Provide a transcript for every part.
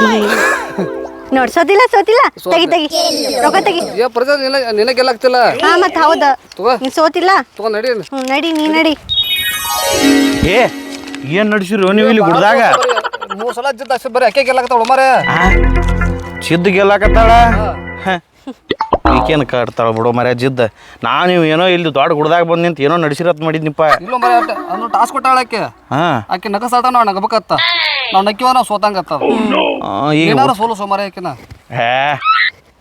ನೋಡ್ ಸೋತಿಲ್ಲ ಸೋತಿಲ್ಲ. ತೆಗಿ ತೆಗಿ. ರೊಕ್ಕ ತೆಗಿ. ಏ ಪ್ರಜಾ ನಿನ ನಿನಗೆ ಗೆಲ್ಲಾಗ್ತಿಲ್ಲ ಹಾ ಮತ್ ಹೌದ. ತಗೋ. ನೀ ಸೋತಿಲ್ಲ? ತಗೊಂಡ್ ನಡಿ ಹ್ಮ್ ನಡಿ ನೀ ನಡಿ. ಏ ಏನ್ ನಡ್ಸಿರು? ನೀವು ಇಲ್ಲಿ ಗುಡ್ದಾಗ? ಮೂರ್ ಸಲ ಜಿದ್ದ ಅಷ್ಟೇ ಬರೀ ಅಕ್ಕೆ ಗೆಲ್ಲಾಕತ್ತಾಳ ಮಾರ ಚಿದ್ದ ಗೆಲ್ಲಾಕತ್ತಾಳ? ಈಕೇನು ಕಾಡ್ತಾಳ ಬಿಡು ಮರ್ಯ ಜಿದ್ದ. ನಾನು ಏನೋ ಇಲ್ಲಿ ದೊಡ್ಡ ಗುಡ್ದಾಗ ಬಂದ್ ನಿಂತ ಏನೋ ನಡ್ಸಿರತ್ ಮಾಡಿದ್ನಿಪ್ಪ. ಇಲ್ಲ ಮರ ಅದನ್ನ ಟಾಸ್ ಕೊಟ್ಟಾಳ ಆಕೆ. ಹಾ. ಆಕೆ ನಗಸಾಟ ನಾವು ನಗಬೇಕತ್ತ. ನಾವು ನಕ್ಕಿವ ನಾವು ಸೋತಂಗತ್ತ ಆ, ಈಗ ಏನಾರ ಸೋಲು ಸೋಮಾರ ಆಕಿನ ಹೇ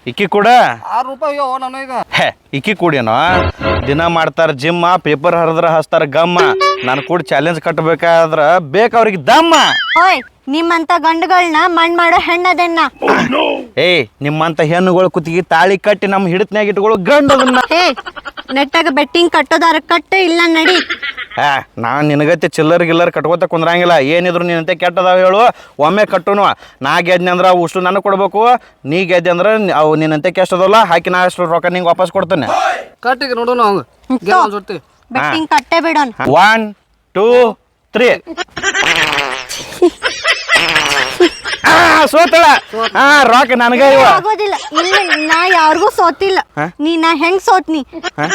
ಇಕ್ಕಿ ಕೂಡ? ಆರು ರೂಪಾಯಿ ಅಯ್ಯೋ ನಾನು ಈಗ ಹೇ ಇಕ್ಕಿ ಕೂಡೇನೋ? ದಿನ ಮಾಡ್ತಾರ ಜಿಮ್ಮ ಪೇಪರ್ ಹರಿದ್ರ ಹಸ್ತಾರ ಗಮ್ಮ. ನಾನು ಕೂಡ ಚಾಲೆಂಜ್ ಕಟ್ಟಬೇಕಾದ್ರ ಬೇಕು ಅವ್ರಿಗೆ ದಮ್ಮ. ಓಯ್ ನಿಮ್ಮಂತ ಗಂಡುಗಳನ್ನ ಮಣ್ ಮಾಡೋ ಹೆಣ್ಣದನ್ನ. ಏಯ್ ನಿಮ್ಮಂತ ಹೆಣ್ಣುಗಳು ಕುತ್ತಿಗೆ ತಾಳಿ ಕಟ್ಟಿ ನಮ್ಮ ಹಿಡಿತ್ನ್ಯಾಗ ಇಟ್ಕೊಳ್ಳೋ ಗಂಡ ಅದನ್ನ ಹೇ ನೆಟ್ಟಾಗ ಬೆಟ್ಟಿಂಗ್ ಕಟ್ಟೋದಾರ ಕಟ್ಟ ಇಲ್ಲ ನಡಿ. ಹಾ ನಾನು ನಿನಗತ್ತೆ ಚಿಲ್ಲರ್ ಗಿಲ್ಲರ್ ಕಟ್ಕೋತ ಕುಂದ್ರಂಗಿಲ್ಲ. ಏನಿದ್ರು ನಿನ್ನಂತೆ ಕೆಟ್ಟದಾವ ಹೇಳು ಒಮ್ಮೆ ಕಟ್ಟುನು. ನಾ ಗೆದ್ನೆ ಅಂದ್ರೆ ಅವು ಅಷ್ಟು ನನಗೆ ಕೊಡ್ಬೇಕು. ನೀ ಗೆದ್ದೆ ಅಂದ್ರೆ ಅವು ನಿನ್ನಂತೆ ಕೆಷ್ಟದಲ್ಲ ಹಾಕಿ ನಾ ಅಷ್ಟು ರೊಕ್ಕ ನಿಂಗೆ ವಾಪಸ್ ಕೊಡ್ತೇನೆ. ಕಟ್ಟಿಗೆ ನೋಡೋಣ ಅವ್ನು ಜೊತೆ. ಬೆಟ್ಟಿಂಗ್ ಕಟ್ಟೆ ಬಿಡೋಣ ಒನ್ ಟೂ ತ್ರೀ ಸೋತಳ. ಹಾ ರೊಕ್ಕ ನನಗೆ ಇವ. ಆಗೋದಿಲ್ಲ. ಇಲ್ಲ ನಾ ಯಾರಿಗೂ ಸೋತಿಲ್ಲ. ನೀ ನಾ ಹೆಂಗ್ ಸೋತ್ನಿ?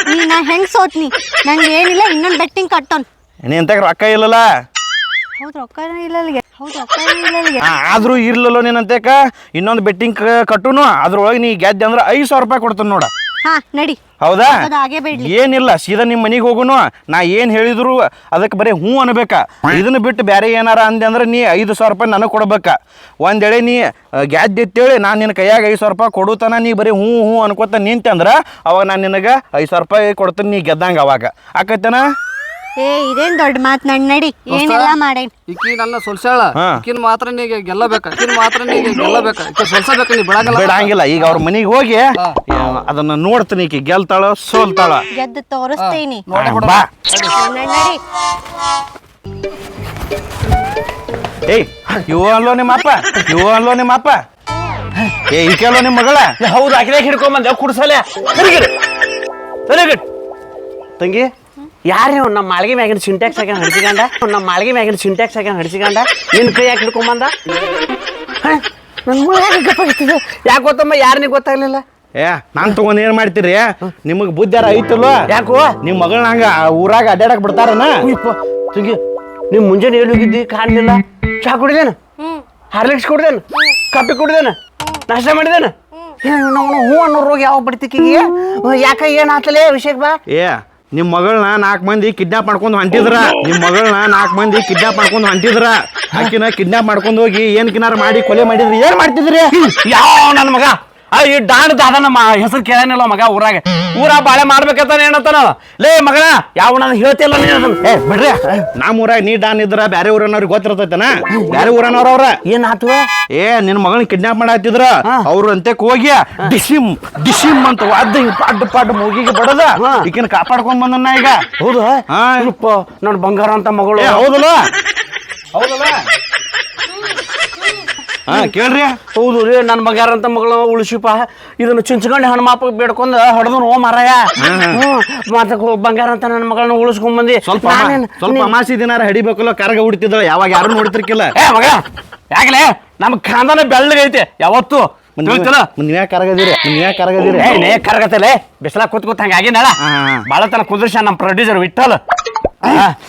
ನೀ ನಾ ಹೆಂಗ್ ಸೋತ್ನಿ? ನಂಗೆ ಏನಿಲ್ಲ ಇನ್ನೊಂದು ಬೆಟ್ಟಿಂಗ್ ಕಟ್ಟೋನ್. ನೀ ಎಂತ ರೊಕ್ಕ ಇಲ್ಲಲ್ಲ? ಹೌದು ರೊಕ್ಕ ಇಲ್ಲ ಅಲ್ಲಿಗೆ. ಹೌದು ರೊಕ್ಕ ಇಲ್ಲ ಅಲ್ಲಿಗೆ. ಆ, ಆದ್ರೂ ಇರ್ಲಿಲ್ಲ ನೀನಂತೇಕ? ಇನ್ನೊಂದು ಬೆಟ್ಟಿಂಗ್ ಕಟ್ಟುನು ಅದ್ರೊಳಗೆ ನೀ ಗೆದ್ದೆ ಅಂದ್ರೆ ಐದು ಸಾವಿರ ರೂಪಾಯಿ ಕೊಡ್ತಾನೆ ನೋಡ. ಹಾ ನಡಿ. ಹೌದಾ? ಅದು ಹಾಗೆ ಬಿಡ್ಲಿ. ಏನಿಲ್ಲ ಸೀದಾ ನಿಮ್ಮ ಮನೆಗೆ ಹೋಗುನು. ನಾ ಏನು ಹೇಳಿದ್ರು ಅದಕ್ಕೆ ಬರೀ ಹ್ಞೂ ಅನ್ಬೇಕಾ. ಇದನ್ನ ಬಿಟ್ಟು ಬೇರೆ ಏನಾರ ಅಂದೆ ಅಂದ್ರೆ ನೀ ಐದು ಸಾವಿರ ರೂಪಾಯಿ ನನಗೆ ಕೊಡ್ಬೇಕ. ಒಂದೇಳೆ ನೀ ಗ್ಯಾದ್ ಎತ್ತೇಳಿ ನಾನು ನಿನ್ನ ಕೈಯಾಗ ಐದು ಸಾವಿರ ರೂಪಾಯಿ ಕೊಡುತ್ತಾನ ನೀ ಬರೀ ಹ್ಞೂ ಹ್ಞೂ ಅನ್ಕೋತ ನಿಂತೆ ಅಂದ್ರೆ ಅವಾಗ ನಾನು ನಿನಗೆ ಐದು ಸಾವಿರ ರೂಪಾಯಿ ಕೊಡ್ತೀನಿ ನೀ ಗೆದ್ದಂಗೆ ಅವಾಗ. ಆಕೈತೇನ? ಏ ಇದೇನ್ ದೊಡ್ಡ ಮಾತ್? ನಡ್. ನಡಿ ಏನೆಲ್ಲ ಮಾಡೇನ್? ಈಕಿ ನನ್ನ ಸೊಲ್ಸಾಳ ಹಾ. ಈಕಿನ ಮಾತ್ರ ನೀಗೆ ಗೆಲ್ಲಬೇಕ ಈಕಿನ ಮಾತ್ರ ನೀಗೆ ಗೆಲ್ಲಬೇಕ. ಈಕಿ ಸೊಲ್ಸಬೇಕ ನೀ ಬಿಡಂಗಿಲ್ಲ. ಬಿಡಂಗಿಲ್ಲ ಈಗ ಅವ್ರ ಮನೆಗೆ ಹೋಗಿ ಆ, ಅದನ್ನ ನೋಡ್ತೀನಿ ಈಕಿ. ಗೆಲ್ತಾಳ ಸೋಲ್ತಾಳ? ಗೆದ್ದು ತೋರಿಸ್ತೀನಿ. ನೋಡಿ ಬಿಡು. ಬಾ. ನಡ್ ನಡಿ. ಏಯ್ ಇವ ಅಲ್ಲೋ ನಿಮ್ಮ ಅಪ್ಪ ಇವ ಅಲ್ಲೋ ನಿಮ್ಮ ಅಪ್ಪ ಏ ಈಕೆ ಅಲ್ಲೋ ನಿಮ್ಮ ಮಗಳ? ಹೌದು ಆಕಿನಾಗ ಹಿಡ್ಕೊಂಬಂದೆ ಕುಡ್ಸಲೆ. ಸರಿಗಿಡ್ ತಂಗಿ? ಯಾರು ನೀವು ನಮ್ಮ ಮಾಳಿಗೆ ಮ್ಯಾಗಿನ ಸಿಂಟ್ಯಾಕ್ಸ್ ಹಾಕಿ ಹಡಿಸಿಕೊಂಡ? ನಮ್ಮ ಮಾಳಿಗೆ ಮ್ಯಾಗಿನ ಸಿಂಟ್ಯಾಕ್ಸ್ ಹಾಕಿ ಹಡಿಸಿಕೊಂಡ? ನಿನ್ನ ಕೈ ಯಾಕೆ ಹಿಡ್ಕೊಂಬಂದ? ನನ್ನ ಯಾಕೆ ಗಪ್ಪಾಗಿತ್ತಿದೆ ಯಾಕೆ ಗೊತ್ತಮ್ಮ? ಯಾರನಿಗೆ ಗೊತ್ತಾಗ್ಲಿಲ್ಲ? ಏ ನಾನ್ ತಗೊಂಡ್ ಏನ್ ಮಾಡ್ತೀರಿ ನಿಮಗ್ ಬುದ್ಧಿಯಾರ ಐತಲ್ವ ಯಾಕೋ? ನಿಮ್ ಮಗಳ ಹಂಗ ಊರಾಗ ಅಡ್ಡಾಡಕ್ ಬಿಡ್ತಾರನ? ತುಂಗಿ ನೀವು ಮುಂಜಾನೆ ಎಲ್ಲಿ ಹೋಗಿದ್ದಿ? ಕಾಣಲಿಲ್ಲ. ಚಾ ಕುಡಿದೇನ? ಹಾರ್ಲಿಕ್ಸ್ ಕುಡ್ದೇನ? ಕಾಫಿ ಕುಡ್ದೇನ? ನಾಷ್ಟ ಮಾಡಿದೇನ? ಹೂ ಅನ್ನೋ ರೋಗ ಯಾವ ಬಡ್ತಿಕ್ಕಿಗೆ ಯಾಕ ಏನ್ ಆತಲೇ? ವಿಷಯಕ್ಕೆ ಬಾ. ಏ ನಿಮ್ ಮಗಳನ್ನ ನಾಲ್ಕ್ ಮಂದಿ ಕಿಡ್ನಾಪ್ ಮಾಡ್ಕೊಂಡು ಹೊಂಟಿದ್ರ. ನಿಮ್ ಮಗಳನ್ನ ನಾಲ್ಕ್ ಮಂದಿ ಕಿಡ್ನಾಪ್ ಮಾಡ್ಕೊಂಡು ಹೊಂಟಿದ್ರ. ಆಕಿನ ಕಿಡ್ನಾಪ್ ಮಾಡ್ಕೊಂಡು ಹೋಗಿ ಏನ್ ಕಿನಾರ ಮಾಡಿ ಕೊಲೆ ಮಾಡಿದ್ರಿ? ಏನ್ ಮಾಡ್ತಿದ್ರಿ? ಯಾವ ನನ್ನ ಮಗ? ಆ, ಈ ಡಾಣ ದಾದ ನಮ್ಮ ಹೆಸರು ಕೇಳನಿಲ್ಲ ಮಗ ಊರಾಗ. ಊರ ಬಾಳೆ ಮಾಡ್ಬೇಕಂತಾನೆ ಏನಂತಾನ? ಲೇ ಮಗಳ ಯಾವ ನಾನು ಹೇಳ್ತಿಲ್ಲ ನೀನು ಅದನ್ನ. ಏ ಬಿಡ್ರಿ. ನಮ್ ಊರಾಗ ನೀ ಡಾನ್ ಇದ್ರ ಬ್ಯಾರೆ ಊರನವ್ರಿಗೆ ಗೊತ್ತಿರ್ತೈತನ? ಬ್ಯಾರೆ ಊರನವ್ರ ಅವ್ರ. ಏನ್ ಆತು ಏ ನಿನ್ ಮಗಳನ್ನ ಕಿಡ್ನಾಪ್ ಮಾಡತ್ತಿದ್ರ ಅವ್ರ ಅಂತೆಕ್ ಹೋಗಿ ಡಿಸಿಮ್ ಡಿಸಿಮ್ ಅಂತ ಅದ್ ಪಾಡ್ ಪಾಡ್ ಮೂಗಿಗೆ ಬಡದ. ಈಕಿನ ಕಾಪಾಡ್ಕೊಂಡ್ ಬಂದನ್ನ ಈಗ. ಹೌದು? ನನ್ನ ಬಂಗಾರ ಅಂತ ಮಗಳು. ಏ ಹೌದಲ್ಲ? ಹೌದಲ್ಲ? ಹಾ ಕೇಳ್ರಿ. ಹೌದು ರೀ ನನ್ನ ಬಂಗಾರ ಅಂತ ಮಗಳು ಉಳಿಸಿಪ ಇದನ್ನ ಚುಂಚ್ಕೊಂಡು ಹನುಮಾಪ ಬೇಡ್ಕೊಂಡ ಹೊಡೆದು ಓ ಮಾರಾಯ ಮತ್ತೆ ಬಂಗಾರ ಅಂತ ನನ್ನ ಮಗಳನ್ನ ಉಳಿಸ್ಕೊಂಡ್ ಬಂದಿ. ಸ್ವಲ್ಪ ಅಮ- ನಾನೇನ್- ಸ್ವಲ್ಪ ಅಮಾಸಿ ದಿನಾರ ಹಿಡಿಬೇಕಲ್ಲ ಕರಗ ಹುಡ್ತಿದ್ರ ಯಾವಾಗ ಯಾರು ನೋಡ್ತಿರ್ಕಿಲ್ಲ ಏ ಮಗ ಯಾಕಲೆ? ನಮ್ಮ ಖಾಂದಾನ ಬೆಳ್ಳಗೈತೆ ಯಾವತ್ತು? ತಿಳಿತಲ್ಲ? ನೀವ್ ಕರಗದಿರಿ? ಯಾಕೆ ಕರಗದಿರಿ? ಏ ನೇ ಕರಗತ್ತಲೆ? ಬಿಸಿಲ ಕೂತ್ ಕೂತ್ ಹಂಗಾಗಿನಳ ಹಾ. ಬಾಳ ತನ ಕುದುರ್ಸ ನಮ್ಮ ಪ್ರೊಡ್ಯೂಸರ್ ವಿಠಲ್.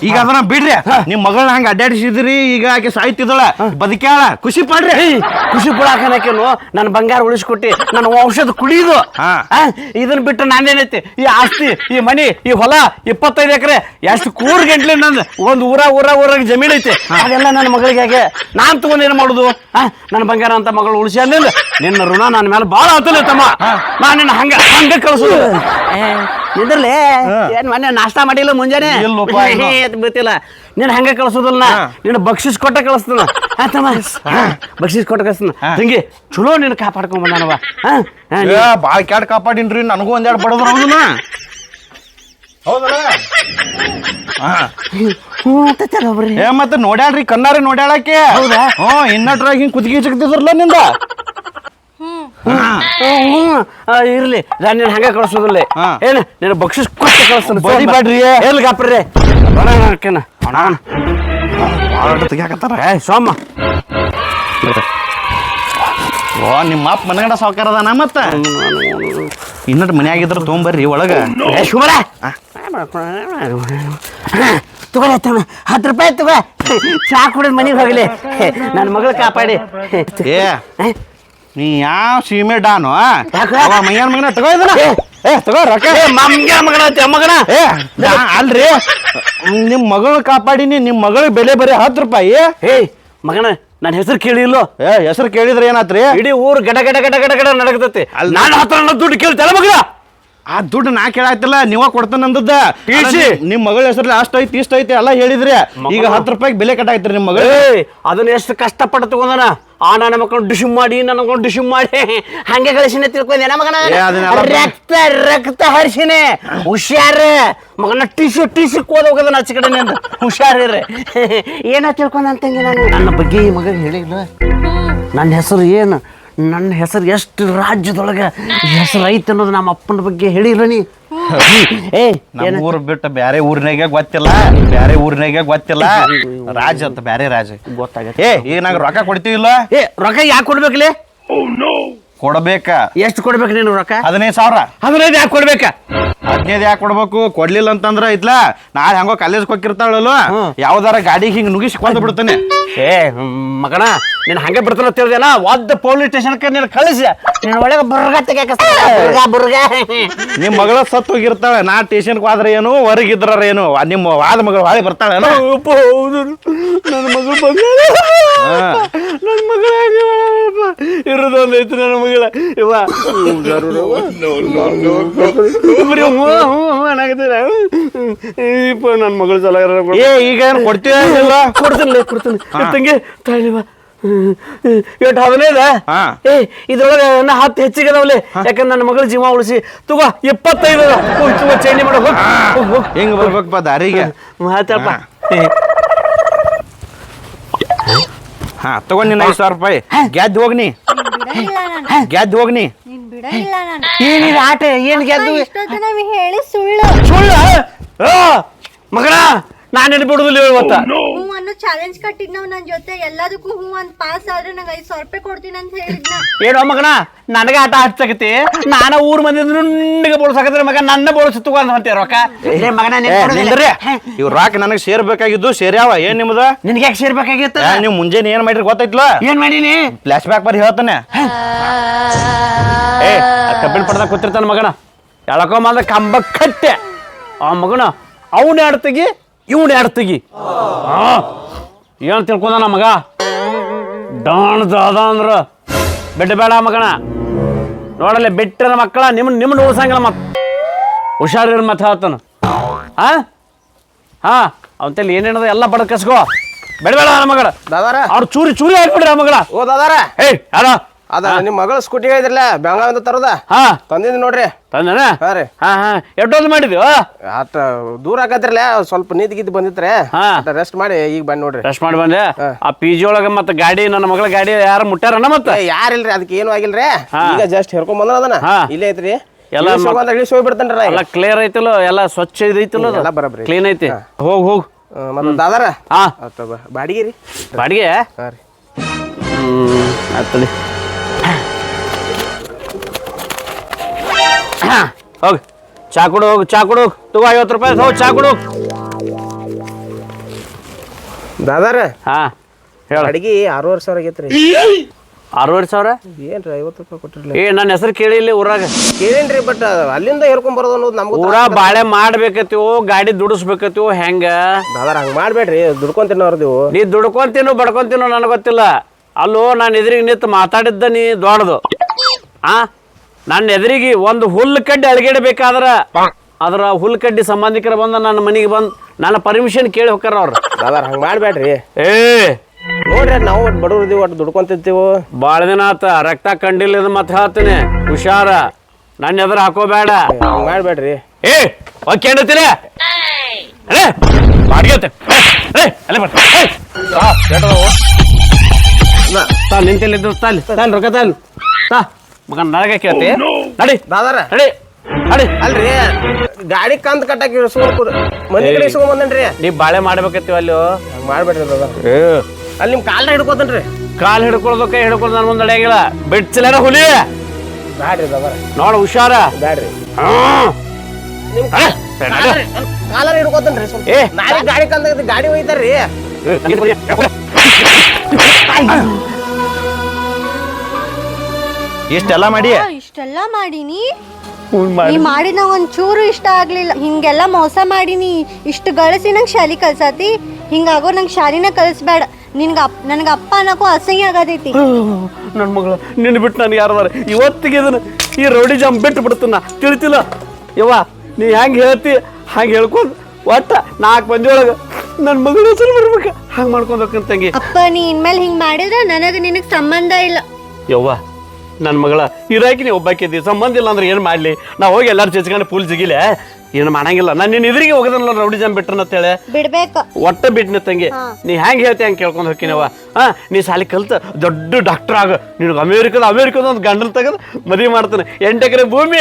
ಈಗ ಅದನ್ನ ಬಿಡ್ರಿ. ನಿಮ್ ಮಗಳನ್ನ ಹಂಗ ಅಡ್ಡಾಡಿಸಿದ್ರಿ ಈಗ ಆಕೆ ಸಾಯ್ತಿದ್ದಳ. ಬದುಕ್ಯಾಳ. ಖುಷಿ ಪಡ್ರಿ. ಖುಷಿ ಪಡಾಕನಕೇನು ನನ್ನ ಬಂಗಾರ ಉಳಿಸ್ಕೊಟ್ಟಿ ನನ್ನ ಔಷಧ ಕುಡಿಯುದು. ಆ, ಇದನ್ನ ಬಿಟ್ಟು ನಾನೇನೈತಿ? ಈ ಆಸ್ತಿ ಈ ಮನಿ ಈ ಹೊಲ ಇಪ್ಪತ್ತೈದು ಎಕರೆ ಎಷ್ಟು ಕೂರ್ ಗಂಟ್ಲೆ ನಂದು ಒಂದ್ ಊರ ಊರ ಊರಾಗ ಜಮೀನ್ ಐತಿ. ಅದೆಲ್ಲ ನನ್ನ ಮಗಳಿಗೆ ಹಾಗೆ? ನಾನ್ ತಗೊಂಡ್ ಏನ್ ಮಾಡುದು? ಆ, ನನ್ನ ಬಂಗಾರ ಅಂತ ಮಗಳು ಉಳಿಸಿ ಅಂದ್ರೆ ನಿನ್ನ ಋಣ ನನ್ನ ಮೇಲೆ ಬಾಳ ಆತಲ್ಲ ತಮ್ಮ. ನಾನು ನಿನ್ನ ಹಂಗ ಹಂಗ ಕಳ್ಸುದು. ನಿಂದ್ರಲೇ ಏನ್ ಮೊನ್ನೆ ನಾಷ್ಟಾ ಮಾಡಿಲ್ಲ ಮುಂಜಾನೆ? ಇಲ್ಲಪ್ಪ, ಇಲ್ಲ. ಏ, ಗೊತ್ತಿಲ್ಲ. ನೀನ್ ಹಂಗ ಕಳ್ಸೋದಿಲ್ಲ ನಾ. ನಿನ್ನ ಬಕ್ಷಿಸ್ ಕೊಟ್ಟ ಕಳಿಸ್ತಾನ ಆತಮ್ಮ ಬಕ್ಷಿಸ್ ಕೊಟ್ಟ ಕಳಿಸ್ತಾನ ತಂಗಿ ಚಲೋ ನೀನು ಕಾಪಾಡ್ಕೊಂಡ್ ಬಂದಾನವ. ಹಾ? ಹಾ, ನೀ- ಬಾಳ್ ಕ್ಯಾಡ್ ಕಾಪಾಡಿನ್ರಿ ನನಗೂ ಒಂದೆರಡು ಬಡದ್ರ ಹೌದಲ್ಲ? ಹಾ. ಹ್ಞೂ ಏ ಮತ್ತೆ ನೋಡ್ಯಾಳ್ರಿ ಕಣ್ಣಾರಿ ನೋಡ್ಯಾಳಕ್ಕೆ? ಹೌದಾ? ಹ್ಞೂ ಇನ್ನಟ್ರಾಗ ಹಿಂಗ್ ಕುತ್ತಿಗೆ ಸಿಗ್ತಿದ್ರಲ್ಲ ನಿಂದ? ಇರ್ಲಿ. ನಾನು ನೀನು ಹಂಗೆ ಕಳ್ಸೋದಿಲ್ಲ. ಏನು ನಿನ್ನ ಬಕ್ಷಿಸ್ ಕೊಟ್ಟು ಕಳಿಸ್ತಾನೆ ಬಡಿ ಬ್ಯಾಡ್ರಿ. ಎಲ್ಲಿ ಗಾಪ್ರಿ? ಅಣ್ಣ. ತೆಗಿಯಾಕತ್ತಾರ. ಏ ಸೋಮ. ಓ ನಿಮ್ಮ ಅಪ್ಪ ಮನಗಡ ಸಾವ್ಕಾರ ಅದಾನ ಮತ್ತ ಇನ್ನಟ್ ಮನ್ಯಾಗಿದ್ರ ತೊಗೊಂಬರ್ರಿ ಒಳಗ. ಏ ಶುಭರ ತಗೊಳ್ಳಿ ತಮ್ಮ ಹತ್ತು ರೂಪಾಯಿ ತಗೋ. ಚಾ ಕುಡಿದ್ ಮನೆಗೆ ಹೋಗ್ಲಿ. ನನ್ನ ಮಗಳು ಕಾಪಾಡಿ. ಏ ನೀ ಯಾವ ಸೀಮೆ ಡಾನು ಮೈಯನ್ ಮಗನ ತಗೋ ಇದನ್ನ. ಏ ತಗೋ ರೊಕ್ಕ. ಏ ಮಮ್ಗೆ ಮಗನ ಮಗನ? ಏ ಅಲ್ರಿ. ನಿಮ್ಮ ಮಗಳು ಕಾಪಾಡಿನಿ ನಿಮ್ಮ ಮಗಳಿಗೆ ಬೆಲೆ ಬರೀ ಹತ್ತು ರೂಪಾಯಿ. ಏಯ್ ಮಗನ ನನ್ನ ಹೆಸರು ಕೇಳಿಲ್ಲೋ ಏ ಹೆಸರು ಕೇಳಿದ್ರೆ ಏನಾತ್ರಿ? ಇಡೀ ಊರು ಗಡ ಗಡ ಗಡ ಗಡ ಗಡ ನಡಗತೈತಿ ಅಲ್ಲಿ ನಾನು ಹತ್ರ ದುಡ್ಡು ಕೇಳ್ತಲ್ಲ ಮಗನ? ಆ ದುಡ್ಡು ನಾ ಕೇಳಾಯ್ತಲ್ಲ ನೀವ ಕೊಡ್ತಾನಂದದ್ದ ನಿಮ್ ಮಗಳ ಹೆಸರಲ್ಲಿ ಅಷ್ಟು ಐತಿ ಇಷ್ಟ ಐತಿ ಎಲ್ಲ ಹೇಳಿದ್ರಿ. ಈಗ ಹತ್ತು ರೂಪಾಯಿಗೆ ಬೆಲೆ ಕಟ್ಟಾಯ್ತ್ರಿ ನಿಮ್ಮ ಮಗಳು. ಏಯ್ ಅದನ್ನ ಎಷ್ಟು ಕಷ್ಟಪಟ್ಟು ತಗೊಂಡನ? ಆ ನನ್ನ ಮಕ್ಕಳು ಡಿಶಿಮ್ ಮಾಡಿ ನನ್ನ ಮಕ್ಕಳು ಡಿಶುಮ್ ಮಾಡಿ. ಹಂಗೆ ಗಳಿಸಿನ ತಿಳ್ಕೊಂಡೆ ಮಗನ. ಏ, ಅದನ್ನೆಲ್ಲ ಬಿಡು. ರಕ್ತ ರಕ್ತ ಹರಿಸಿನೆ. ಹುಷಾರ. ಮಗನ ಟಿಶು ಟಿಶು ಕೋದ ಹೋಗದ ಆಚೆ ಕಡೆ ನಿಂದ. ಹುಷಾರಿರ್ರಿ ಏನ ತಿಳ್ಕೊಂಡ ಅಂತಂಗೆ ನಾನು? ನನ್ನ ಬಗ್ಗೆ ಈ ಮಗ ಹೇಳಿಲ್ಲ. ನನ್ನ ಹೆಸರು ಏನು? ನನ್ನ ಹೆಸರು ಎಷ್ಟು ರಾಜ್ಯದೊಳಗೆ ಹೆಸರು ಐತೆ ಅನ್ನೋದು ನಮ್ಮ ಅಪ್ಪನ ಬಗ್ಗೆ ಹೇಳಿರ ನೀ ಏ ನಮ್ಮ ಊರ್ ಬಿಟ್ಟು ಬ್ಯಾರೆ ಊರಿನಾಗ ಗೊತ್ತಿಲ್ಲ. ಬ್ಯಾರೆ ಊರಿನಾಗ ಗೊತ್ತಿಲ್ಲ. ರಾಜ ಅಂತ ಬ್ಯಾರೆ ರಾಜ. ಗೊತ್ತಾಗತ್ತೆ. ಏ ಈಗ ನಂಗೆ ರೊಕ್ಕ ಕೊಡ್ತೀವಿಲ್ಲ ಏ ರೊಕ್ಕ ಯಾಕೆ ಕೊಡ್ಬೇಕಲೇ ಕೊಡಬೇಕ? ಎಷ್ಟು ಕೊಡ್ಬೇಕು ನೀನು ರೊಕ್ಕ? ಹದಿನೈದು ಸಾವಿರ. ಹದಿನೈದು ಯಾಕೆ ಕೊಡ್ಬೇಕಾ? ಹದಿನೈದು ಯಾಕೆ ಕೊಡ್ಬೇಕು? ಕೊಡ್ಲಿಲ್ಲ ಅಂತಂದ್ರ ಐತ್ಲಾ ನಾಳೆ ಹೆಂಗೋ ಕಾಲೇಜ್ ಹೋಗಿರ್ತಾಳಲ್ಲ. ಯಾವ್ದಾರ ಗಾಡಿ ಹಿಂಗ್ ನುಗಿಸಿ ಕೊಂದು ಬಿಡ್ತಾನೆ. ಏ ಹ್ಮ್, ಮಗನ ನೀನು ಹಂಗೆ ಬರ್ತಾನ ತಿಳಿದೇನ ಒದ್ದ ಪೊಲೀಸ್ ಸ್ಟೇಷನ್ಗೆ ನೀನು ಕಳಿಸಿ. ನಿನ್ನ ಒಳಗೆ ಬುರ್ಗ ತೆಗ್ಯಾಕ ಬುರ್ಗ ಬುರ್ಗ. ನಿಮ್ ಮಗಳ ಸತ್ತು ಹೋಗಿರ್ತಾಳೆ. ನಾ ಸ್ಟೇಷನ್ಗೆ ಹೋದ್ರೆ ಏನು? ಹೊರಗಿದ್ರ ಏನು? ನಿಮ್ಮ ವಾದ ಮಗಳು ಹಾಳಿ ಬರ್ತಾಳೆ ಹೌದು. ನನ್ನ ಮಗಳು ಬಂದ. ನನ್ನ ಮಗಳ ಇರೋದೊಂದು ಐತಿ ನನ್ನ ಮಗಳ. ಇವ ಬರೀ ಹ್ಞೂ ಹ್ಞೂ ಹ್ಞೂ ಅನ್ನಾಗತ್ತೀರ ಇಪ್ಪ ನನ್ನ ಮಗಳು ಸಲ ಏ ಈಗ ಏನ್ ಕೊಡ್ತೀವಿ ಕೊಡ್ತೀನಿ ಕೊಡ್ತೀನಿ. ತಂಗಿ ತಾಳಿವ ಎಷ್ಟು ಹದಿನೈದ? ಹಾ. ಏ ಇದ್ರೊಳಗೆ ನಾ ಹತ್ತು ಹೆಚ್ಚಿಗೆ ಅದಾವಲೆ ಯಾಕಂದ್ರೆ ನನ್ನ ಮಗಳ ಜೀವ ಉಳಿಸಿ ತಗೋ ಇಪ್ಪತ್ತೈದು ಅದ. ಹೋಗ್ ತಗೋ ಚೇಂಜ್ ಮಾಡ ಹೋಗ್ ಹೋಗ್, ಹೋಗ್ ಹಿಂಗ್ ಬರ್ಬೇಕಪ್ಪ ದಾರಿಗೆ? ಮಾತಪ್ಪ ಹಾ. ತಗೊಂಡ್ ನಿನ್ನ ಐದು ಸಾವಿರ ರೂಪಾಯಿ. ಗೆದ್ದು ಹೋಗ್ನಿ. ಬಿಡಂಗಿಲ್ಲ ನಾನು ಗೆದ್ದು ಹೋಗ್ನಿ. ನೀನ್ ಬಿಡಂಗಿಲ್ಲ ನಾನು. ಏನಿದೆ ಆಟ ಏನ್ ಗೆದ್ದು? ಹೇಳಿ ಸುಳ್ಳು. ಸುಳ್ಳು ಆ, ಮಗನ. ನಾನು ಏನು ಬಿಡುದಿಲ್ಲ ಇವತ್ತ ಹ್ಞೂ ಅನ್ನೋ ಚಾಲೆಂಜ್ ಕಟ್ಟಿದ್ ನಾವ್ ನನ್ ಜೊತೆ. ಎಲ್ಲದಕ್ಕೂ ಹ್ಞೂ ಅಂತ ಪಾಸ್ ಆದ್ರೆ ನಂಗೆ ಐದ್ ಸಾವಿರ ರೂಪಾಯಿ ಕೊಡ್ತೀನಿ ಅಂತ ಹೇಳಿದ್ನ. ಏನೋ ಮಗನ ನನಗೆ ಆಟ ಹಚ್ಚಕತಿ ನಾನ ಊರ್ ಮಂದಿ ನುಂಡಿಗೆ ಬೋಳ್ಸಕತ್ರ ಮಗ ನನ್ನ ಬೋಳ್ಸತ್ತು ಅಂತ ರೊಕ್ಕ? ಏ ಮಗನ ನಿಂದ್ರಿ. ಇವ್ ರಾಕ್ ನನಗೆ ಸೇರ್ಬೇಕಾಗಿದ್ದು ಸೇರ್ಯಾವ ಏನ್ ನಿಮ್ದ? ನಿನ್ಗೆ ಯಾಕೆ ಸೇರ್ಬೇಕಾಗಿತ್ತು? ಬೇಕಾಗಿತ್ತ ನೀವ್ ಮುಂಜಾನೆ ಏನ್ ಮಾಡಿರಿ ಗೊತ್ತೈತ್ಲ? ಏನ್ ಮಾಡೀನಿ? ಫ್ಲಾಶ್ ಬ್ಯಾಕ್ ಬರ್ರಿ ಹೇಳ್ತಾನೆ ಏ ಕಬ್ಬಿಣ ಪಡ್ದಾಗ ಕೂತಿರ್ತಾನ ಮಗನ. ಎಳಕೋ ಮಾದ ಕಂಬ ಕಟ್ಟೆ. ಆ ಮಗನ ಅವನ ಎಡ್ತಗಿ ಇವನ ತೆಗಿ? ಏನು ತಿಳ್ಕೊಂಡ ಮಗ ಡಾಣ ದಾದ ಅಂದ್ರ. ಬೆಟ್ಟ ಬೇಡ ಮಗಣ ನೋಡಲ್ಲ ಬಿಟ್ಟರ ಮಕ್ಕಳ ನಿಮ್ಮ ನಿಮ್ಮನ್ನ ಉಳಿಸಂಗಿಲ್ಲ ಮತ್ತೆ ಹುಷಾರಿರ ಮತ್ತೆ ಹೇಳ್ತಾನ. ಹಾ ಹಾ ಅವತ್ತಲ್ಲಿ ಏನೇನದ ಎಲ್ಲ ಬಡ ಕಸ್ಕೋ. ಬೇಡ ಮಗಳ ದಾದಾರ. ಅವ್ರು ಚೂರಿ ಚೂರಿ ಹಾಕ್ಬಿಡ್ರಿ ಮಗಳ ಓ ದಾದಾರ. ಏಯ್ ಯಾರ? ಅದ ನಿಮ್ಮ ಮಗಳ ಸ್ಕೂಟಿ ಹೇಳಿದ್ರಲ್ಲ ಬೆಂಗಳೂರಿಂದ ತರೋದ? ಹಾ. ತಂದಿದ್ದು ನೋಡ್ರಿ. ತಂದನ? ಹಾ ರೀ. ಹಾ ಹಾ. ಎಷ್ಟೊಂದು ಮಾಡಿದ್ವಿ? ಆತ ದೂರ ಆಗತ್ರಲ್ಲ ಸ್ವಲ್ಪ ಗೀತಿ ಬಂದಿತ್ರೆ ಹಾ. ರೆಸ್ಟ್ ಮಾಡಿ ಈಗ ಬಂದ್ ನೋಡ್ರಿ. ರೆಸ್ಟ್ ಮಾಡಿ ಬಂದೆ. ಆ ಪಿ ಜಿ ಒಳಗೆ ಮತ್ತೆ ಗಾಡಿ ನನ್ನ ಮಗಳ ಗಾಡಿ ಯಾರು ಮುಟ್ಟಾರನ ಮತ್ತೆ? ಯಾರಿಲ್ರಿ ಅದಕ್ಕೆ ಏನು ಆಗಿಲ್ರಿ. ಈಗ ಜಸ್ಟ್ ಹೇಳ್ಕೊಂಡ್ ಬಂದ್ರ ಅದನ್ನ. ಇಲ್ಲೇ ಐತ್ರಿ. ಎಲ್ಲ ಇಳಿಸಿ ಹೋಗ್ಬಿಡ್ತೇನ್ರಿ. ಎಲ್ಲ ಕ್ಲಿಯರ್ ಐತಲ್ಲ ಎಲ್ಲ ಸ್ವಚ್ಛ ಇದೈತಿಲ್ಲ ಎಲ್ಲ ಬರೋಬ್ಬರಿ ಕ್ಲೀನ್ ಐತಿ. ಹೋಗ್ ಹೋಗ್. ಮತ್ತೆ ದಾದಾರ? ಹಾ. ಬಾಡಿಗೆ ರೀ? ಬಾಡಿಗೆ? ಹಾ ರೀ. ಹ್ಮ್ ಹೋಗ್. ಚಾ ಕೊಡು ಹೋಗಿ ಚಾ ಕೊಡು. ತಗೋ ಐವತ್ತು ರೂಪಾಯಿ ಹೋಗಿ ಚಾ ಕೊಡು. ದಾದಾರ ಹಾ ಹೇಳ. ಅಡಿಗೆ ಆರೂವರೆ ಸಾವಿರ ಆಗೈತ್ರಿ ಆರೂವರೆ ಸಾವಿರ? ಏನ್ರಿ ಐವತ್ತು ರೂಪಾಯಿ ಕೊಟ್ಟಿರಲಿ. ಏ ನನ್ನ ಹೆಸರು ಕೇಳಿ ಇಲ್ಲಿ ಊರಾಗ. ಕೇಳೇನ್ರಿ ಬಟ್ ಅಲ್ಲಿಂದ ಹೇಳ್ಕೊಂಡ್ ಬರೋದು ಅನ್ನೋದು ನಮ್ಗೆ ಊರ ಬಾಳೆ ಮಾಡ್ಬೇಕತ್ತೀವೋ ಗಾಡಿ ದುಡಿಸ್ಬೇಕತ್ತೀವೋ ಹೆಂಗ? ದಾದಾರ ಹಂಗ್ ಮಾಡ್ಬೇಡ್ರಿ ದುಡ್ಕೊಂಡ್ ತಿನ್ನೋರ್ದಿವು ನೀ ದುಡ್ಕೊಂತೀನೋ ಬಡ್ಕೊಂತೀನೋ ನನಗೆ ಗೊತ್ತಿಲ್ಲ. ಅಲ್ಲೋ ನಾನು ಎದುರಿಗೆ ನಿಂತು ಮಾತಾಡಿದ್ದ ನೀ ದೊಡ್ಡದು. ಆ? ನನ್ನ ಎದುರಿಗೆ ಒಂದು ಹುಲ್ಲು ಕಡ್ಡಿ ಅಳಗಿಡಬೇಕಾದ್ರ ಅದ್ರ ಹುಲ್ ಕಡ್ಡಿ ಸಂಬಂಧಿಕರು ಬಂದ ನನ್ನ ಮನೆಗೆ ಬಂದು ನನ್ನ ಪರ್ಮಿಷನ್ ಕೇಳಿ ಹೋಗ್ಯಾರ ಅವ್ರು. ದಾದಾರ ಹಂಗೆ ಮಾಡಬೇಡ್ರಿ. ಏ. ನೋಡ್ರಿ ನಾವು ಒಟ್ಟು ಬಡವ್ರು ಇದೀವಿ ಒಟ್ಟು ದುಡ್ಕೊಂತಿರ್ತೀವಿ. ಭಾಳ ದಿನ ಆತ ರಕ್ತ ಕಂಡಿಲ್ಲ ಮತ್ತೆ ಹೇಳ್ತೀನಿ. ಹುಷಾರ. ನನ್ನ ಎದುರು ಹಾಕೋಬೇಡ. ಹಂಗೆ ಮಾಡಬೇಡ್ರಿ. ಏ ಓಕೆ ಅರೇ ಬಾಡಿಗೆ ಏ, ಅಲ್ಲೇ ತಾ, ನಿಂತಿಲ್ಲಿದ್ದು ತಾಲಿ. ತಾಲಿ ರೊಕ್ಕ ತಾಲಿ. ತಾ. ಮಗ ನನಗೆ ಕೇಳ್ತಿ? ನಡಿ. ದಾದಾರ. ನಡಿ. ನಡಿ. ಅಲ್ರಿ ಗಾಡಿ ಕಂತ ಕಟ್ಟಾಕ ಇಳಿಸ್ಕೊಂಡು ಮನೆ ಕಡೆ ಇಸ್ಕೊಂಡ್ ಬಂದನ್ರಿ? ನೀ ಬಾಳೆ ಮಾಡ್ಬೇಕಿತ್ತು ಅಲ್ಲಿ? ಮಾಡ್ಬೇಡ್ರಿ ದಾದಾ. ಏ. ಅಲ್ಲಿ ನಿಮ್ ಕಾಲ್ನ ಹಿಡ್ಕೋತನ್ರಿ? ಕಾಲ್ ಹಿಡ್ಕೊಳ್ಳೋದು ಕೈ ಹಿಡ್ಕೊಳ್ಳೋದು ನನ್ನ ಮುಂದೆ ನಡೆಯಂಗಿಲ್ಲ. ಬಿಡ್ಸಿಲ್ಲ ಹುಲಿ? ಬ್ಯಾಡ್ರಿ ದಾದಾರ ನೋಡು ಹುಷಾರ. ಬ್ಯಾಡ್ರಿ. ನಿಮ್ ಕಾಲ ಹಿಡ್ಕೋತನ್ರಿ ಏ. ನಾಳೆ ಗಾಡಿ ಕಂದ ಗಾಡಿ ಒಯ್ತಾರ್ರಿ. ಇಷ್ಟೆಲ್ಲ ಮಾಡಿ? ಇಷ್ಟೆಲ್ಲ ಮಾಡೀನಿ. ನೀ ಮಾಡಿದ ಒಂದ್ ಚೂರು ಇಷ್ಟ ಆಗ್ಲಿಲ್ಲ. ಹಿಂಗೆಲ್ಲ ಮೋಸ ಮಾಡೀನಿ. ಇಷ್ಟು ಗಳಿಸಿ ನಂಗೆ ಶಾಲಿ ಕಲ್ಸತಿ. ಹಿಂಗಾಗೋ ನಂಗೆ ಶಾಲಿನ ಕಲಿಸ್ಬೇಡ. ನಿನ್ಗ ಅಪ್ ನನಗೆ ಅಪ್ಪ ಅನ್ನಕ್ಕೂ ಅಸಹ್ಯ ಆಗದೈತಿ ನನ್ನ ಮಗಳು ನಿನ್ ಬಿಟ್ಟು ನಾನು ಬಾರ ಇವತ್ತಿಗೆ ಇದನ್ನ ಈ ರೌಡಿ ಜಾಮ್ ಬಿಟ್ಟು ಬಿಡ್ತನ ತಿಳಿತಿಲ್ಲ. ಯವ್ವ ನೀ ಹೆಂಗೆ ಹೇಳ್ತಿ? ಹಂಗೆ ಹೇಳ್ಕೊಂಡು ಒಟ್ಟ ನಾಲ್ಕು ಮಂದಿ ಒಳಗ ನನ್ನ ಮಗಳ ಹೆಸರು ಬರ್ಬೇಕು. ಹಂಗೆ ಮಾಡ್ಕೊಂಡು ತಂಗಿ. ಅಪ್ಪ ನೀ ಇನ್ಮೇಲೆ ಹಿಂಗ್ ಮಾಡಿದ್ರೆ ನನಗೆ ನಿನಗೆ ಸಂಬಂಧ ಇಲ್ಲ. ಯವ್ವ ನನ್ನ ಮಗಳ ಇರಾಕಿ ನೀವು ಒಬ್ಬಾಕಿದ್ದಿ ಸಂಬಂಧ ಇಲ್ಲ ಅಂದ್ರೆ ಏನು ಮಾಡಲಿ? ನಾ ಹೋಗಿ ಎಲ್ಲಾರು ಚಚ್ಕೊಂಡು ಪೂಲ್ ಸಿಗಿಲೆ ಏನು ಮಾಡಂಗಿಲ್ಲ. ನಾನು ನಿನ್ನ ಎದುರಿಗೆ ಹೋಗೋದನ್ನ ರೌಡಿ ಜಾಮ್ ಬಿಟ್ರನ ಅಂತೇಳಿ. ಬಿಡ್ಬೇಕು. ಒಟ್ಟ ಬಿಟ್ನ ತಂಗಿ. ನೀ ಹೆಂಗೆ ಹೇಳ್ತಿ ಹಂಗೆ ಕೇಳ್ಕೊಂಡು ಹೋಗ್ತೀನವ ಹಾಂ ನೀ ಸಾಲಿ ಕಲ್ತ ದೊಡ್ಡ ಡಾಕ್ಟರ್ ಆಗ. ನಿನಗೆ ಅಮೇರಿಕದ ಅಮೇರಿಕದ ಒಂದು ಗಂಡನ ತೆಗೆದು ಮದುವೆ ಮಾಡ್ತಾನೆ. ಎಂಟು ಎಕರೆ ಭೂಮಿ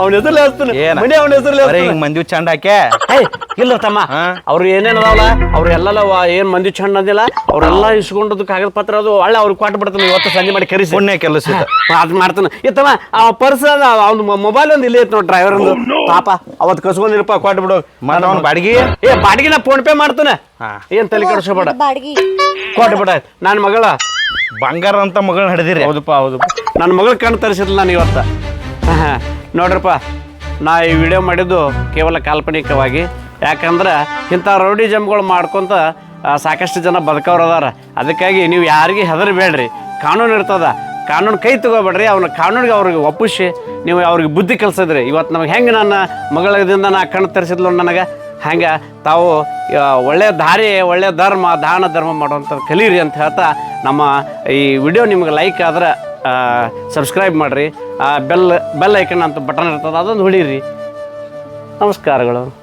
ಅವನ ಹೆಸರು ಹೇಳ್ತಾನೆ ಏನ? ಮನೆ ಅವನ ಹೆಸರು ಬರೀ ಹಿಂಗ್ ಮಂದಿ ಚಂದ ಹಾಕೆ ಏಯ್ ಇಲ್ಲ ತಮ್ಮ. ಹಾ? ಅವ್ರು ಏನೇನ್ ಅದಾವಲ್ಲ ಅವ್ರು ಎಲ್ಲ ಏನ್ ಮಂದಿ ಚಂದ ಅಂದಿಲ್ಲ ಅವ್ರೆಲ್ಲ ಇಸ್ಕೊಂಡದ್ದು ಕಾಗದ ಪತ್ರ ಅದು. ಒಳ್ಳೆ ಅವ್ರಿಗೆ ಕೊಟ್ಟು ಬಿಡ್ತಾನೆ ಇವತ್ತು ಸಂಜೆ ಮಾಡಿ ಕರೆಸಿ. ಪುಣ್ಯ ಕೆಲಸ ಇದು. ಅದ್ ಮಾಡ್ತಾನೆ. ಇತ್ತಮ್ಮ ಆ ಪರ್ಸ್ ಅದ ಅವ್ನ ಮೊಬೈಲ್ ಒಂದು ಇಲ್ಲಿ ಇತ್ತು ನೋಡಿ ಡ್ರೈವರ್ ಒಂದು ಪಾಪ ಅವತ್ ಕಸ್ಕೊಂಡಿರಪ್ಪ ಕೊಟ್ಟು ಬಿಡು. ಮತ್ತ ಅವ್ನ ಬಾಡಿಗೆ? ಏ ಬಾಡಿಗೆ ನಾ ಫೋನ್ ಪೇ ಮಾಡ್ತಾನೆ. ಹಾ. ಏನ್ ತಲೆ ಕೆಡಿಸ್ಬೇಡ ಬಾಡ್ಗಿ. ಕೊಟ್ಟು ಬಿಡ ನನ್ನ ಮಗಳ. ಬಂಗಾರ ಅಂತ ಮಗಳ ಹಿಡಿದಿರಿ. ಹೌದಪ್ಪ ಹೌದು ನನ್ನ ಮಗಳ ಕಣ್ಣು ತರಿಸಿದ್ಲ ನಾನು ಇವತ್ತ. ಹಾ, ನೋಡ್ರಪ್ಪ, ನಾ ಈ ವಿಡಿಯೋ ಮಾಡಿದ್ದು ಕೇವಲ ಕಾಲ್ಪನಿಕವಾಗಿ. ಯಾಕಂದ್ರೆ ಇಂಥ ರೌಡಿ ಜಮ್ಗಳು ಮಾಡ್ಕೊತ ಸಾಕಷ್ಟು ಜನ ಬದುಕವ್ರು ಅದಾರ. ಅದಕ್ಕಾಗಿ ನೀವು ಯಾರಿಗೆ ಹೆದರಬೇಡ್ರಿ. ಕಾನೂನು ಇರ್ತದ. ಕಾನೂನು ಕೈ ತಗೋಬೇಡ್ರಿ. ಅವನ ಕಾನೂನಿಗೆ ಅವ್ರಿಗೆ ಒಪ್ಪಿಸಿ. ನೀವು ಅವ್ರಿಗೆ ಬುದ್ಧಿ ಕಲಿಸಿದ್ರಿ. ಇವತ್ತು ನಮಗೆ ಹೆಂಗೆ ನನ್ನ ಮಗಳದಿಂದ ನಾ ಕಣ್ಣು ತರಿಸಿದ್ಲು ನನಗೆ. ಹಂಗೆ ತಾವು ಒಳ್ಳೆಯ ದಾರಿ ಒಳ್ಳೆಯ ಧರ್ಮ, ದಾನ ಧರ್ಮ ಮಾಡುವಂಥದ್ದು ಕಲೀರಿ ಅಂತ ಹೇಳ್ತಾ ನಮ್ಮ ಈ ವಿಡಿಯೋ ನಿಮಗೆ ಲೈಕ್ ಆದ್ರೆ ಸಬ್ಸ್ಕ್ರೈಬ್ ಮಾಡಿರಿ. ಆ ಬೆಲ್ ಬೆಲ್ ಐಕನ್ ಅಂತ ಬಟನ್ ಇರ್ತದೆ ಅದೊಂದು ಹೊಡೀರಿ. ನಮಸ್ಕಾರಗಳು.